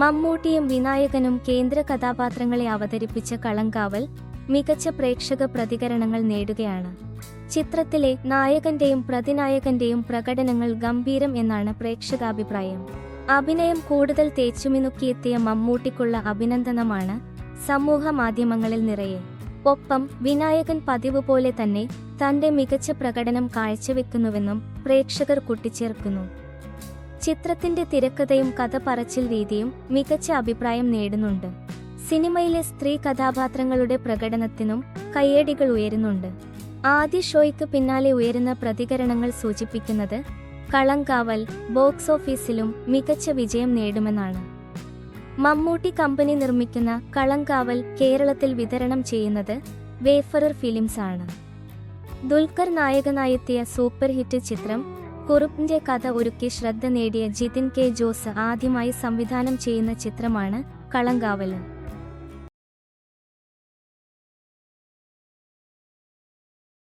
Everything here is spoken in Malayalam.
മമ്മൂട്ടിയും വിനായകനും കേന്ദ്ര കഥാപാത്രങ്ങളെ അവതരിപ്പിച്ച കളങ്കാവൽ മികച്ച പ്രേക്ഷക പ്രതികരണങ്ങൾ നേടുകയാണ്. ചിത്രത്തിലെ നായകന്റെയും പ്രതിനായകന്റെയും പ്രകടനങ്ങൾ ഗംഭീരം എന്നാണ് പ്രേക്ഷകാഭിപ്രായം. അഭിനയം കൂടുതൽ തേച്ചുമിനുക്കിയെത്തിയ മമ്മൂട്ടിക്കുള്ള അഭിനന്ദനമാണ് സമൂഹ മാധ്യമങ്ങളിൽ നിറയെ. ഒപ്പം വിനായകൻ പതിവ് പോലെ തന്നെ തന്റെ മികച്ച പ്രകടനം കാഴ്ചവെക്കുന്നുവെന്നും പ്രേക്ഷകർ കൂട്ടിച്ചേർക്കുന്നു. ചിത്രത്തിന്റെ തിരക്കഥയും കഥ പറച്ചിൽ രീതിയും മികച്ച അഭിപ്രായം നേടുന്നുണ്ട്. സിനിമയിലെ സ്ത്രീ കഥാപാത്രങ്ങളുടെ പ്രകടനത്തിനും കയ്യടികൾ ഉയരുന്നുണ്ട്. ആദ്യ ഷോയ്ക്ക് പിന്നാലെ ഉയരുന്ന പ്രതികരണങ്ങൾ സൂചിപ്പിക്കുന്നത് കളങ്കാവൽ ബോക്സ് ഓഫീസിലും മികച്ച വിജയം നേടുമെന്നാണ്. മമ്മൂട്ടി കമ്പനി നിർമ്മിക്കുന്ന കളങ്കാവൽ കേരളത്തിൽ വിതരണം ചെയ്യുന്നത് വേഫറർ ഫിലിംസ് ആണ് ദുൽഖർ നായകനായെത്തിയ സൂപ്പർ ഹിറ്റ് ചിത്രം കുറുപ്പിന്റെ കഥ ഒരുക്കി ശ്രദ്ധ നേടിയ ജിതിൻ കെ ജോസ് ആദ്യമായി സംവിധാനം ചെയ്യുന്ന ചിത്രമാണ് കളങ്കാവൽ.